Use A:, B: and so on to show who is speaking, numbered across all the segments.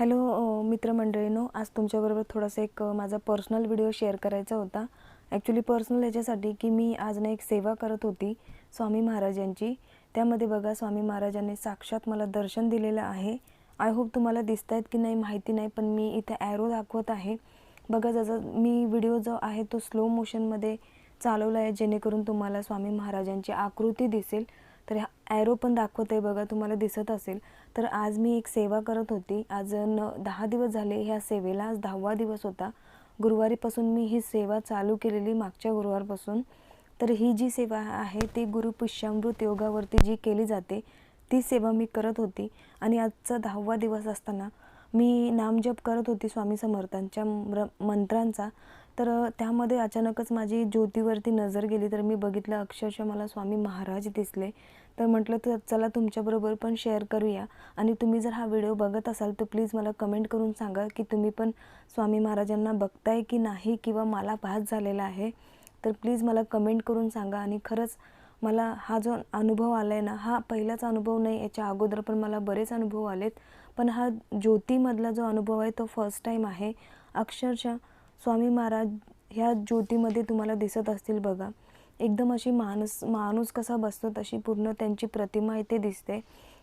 A: Hello मित्रमंडळीनो आज तुमच्याबरोबर थोडासा एक माझा पर्सनल व्हिडिओ शेअर करायचा होता. ॲक्च्युली पर्सनल याच्यासाठी की मी आज ना एक सेवा करत होती स्वामी महाराजांची त्यामध्ये बघा स्वामी महाराजांनी साक्षात मला दर्शन दिलेलं आहे. आय होप तुम्हाला दिसत आहेत की नाही माहिती नाही पण मी इथे ॲरो दाखवत आहे. बघा जसं मी व्हिडिओ जो आहे तो स्लो मोशनमध्ये चालवला आहे जेणेकरून तुम्हाला स्वामी महाराजांची आकृती दिसेल. तर ॲरो पण दाखवत आहे बघा तुम्हाला दिसत असेल. तर आज मी एक सेवा करत होती. आज न दहा दिवस झाले ह्या सेवेला आज दहावा दिवस होता. गुरुवारीपासून मी ही सेवा चालू केलेली मागच्या गुरुवारपासून. तर ही जी सेवा आहे ती गुरु पुष्यामृत योगावरती जी केली जाते ती सेवा मी करत होती. आणि आजचा दहावा दिवस असताना मी नामजप करत होती स्वामी समर्थांच्या म्र मंत्रांचा. तर त्यामध्ये अचानकच माझी ज्योतीवरती नजर गेली. तर मी बघितलं अक्षरशः मला स्वामी महाराज दिसले. तर म्हटलं तर चला तुमच्याबरोबर पण शेअर करूया. आणि तुम्ही जर हा व्हिडिओ बघत असाल तर प्लीज मला कमेंट करून सांगा की तुम्ही पण स्वामी महाराजांना बघताय की नाही किंवा मला भास झालेला आहे. तर प्लीज मला कमेंट करून सांगा. आणि खरंच मला हा जो अनुभव आला आहे ना हा पहिलाच अनुभव नाही याच्या अगोदर पण मला बरेच अनुभव आलेत. पण हा ज्योतीमधला जो अनुभव आहे तो फर्स्ट टाईम आहे. अक्षरशः स्वामी महाराज ह्या ज्योतीमध्ये तुम्हाला दिसत असतील बघा. एकदम अशी माणूस माणूस कसा बसतो तशी पूर्ण त्यांची प्रतिमा इथे दिसते.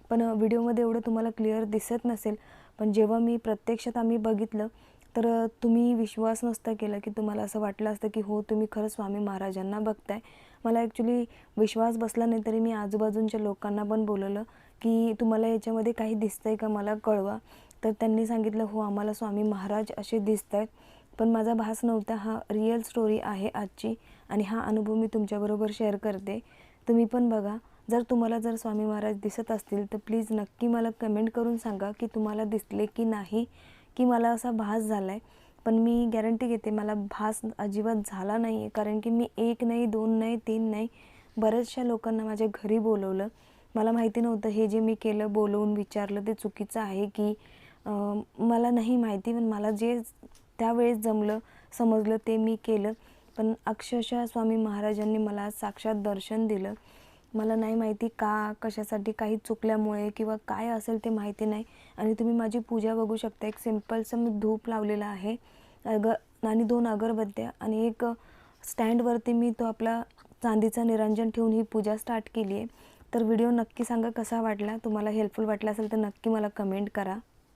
A: पण व्हिडिओमध्ये एवढं तुम्हाला क्लिअर दिसत नसेल. पण जेव्हा मी प्रत्यक्षात आम्ही बघितलं तर तुम्ही विश्वास नसता केला की तुम्हाला असं वाटलं असतं की हो तुम्ही खरंच स्वामी महाराजांना बघताय. मला ॲक्च्युली विश्वास बसला नाही तरी मी आजूबाजूच्या लोकांना पण बोलवलं की तुम्हाला याच्यामध्ये काही दिसतंय का मला कळवा. तर त्यांनी सांगितलं हो आम्हाला स्वामी महाराज असे दिसत आहेत पण माझा भास नव्हता. हा रिअल स्टोरी आहे आजची आणि हा अनुभव मी तुमच्याबरोबर शेअर करते. तुम्ही पण बघा जर तुम्हाला जर स्वामी महाराज दिसत असतील तर प्लीज नक्की मला कमेंट करून सांगा की तुम्हाला दिसले की नाही की मला असा भास झाला आहे पण मी गॅरंटी घेते मला भास अजिबात झाला नाही आहे कारण की मी एक नाही दोन नाही तीन नाही बऱ्याचशा लोकांना माझ्या घरी बोलवलं. मला माहिती नव्हतं हे जे मी केलं बोलवून विचारलं ते चुकीचं आहे की मला नाही माहिती पण मला जे त्यावेळेस जमलं समजलं ते मी केलं. पण अक्षरशः स्वामी महाराजांनी मला साक्षात दर्शन दिलं. मला नाही माहिती का कशासाठी काही चुकल्यामुळे किंवा काय असेल ते माहिती नाही. आणि तुम्ही माझी पूजा बघू शकता. एक सिम्पलचं मी धूप लावलेला आहे. अग आणि दोन अगरबत्त्या आणि एक स्टँडवरती मी तो आपला चांदीचा निरंजन ठेवून ही पूजा स्टार्ट केली आहे तर व्हिडिओ नक्की सांगा कसा वाटला? तुम्हाला हेल्पफुल वाटला असेल तर नक्की मला कमेंट करा.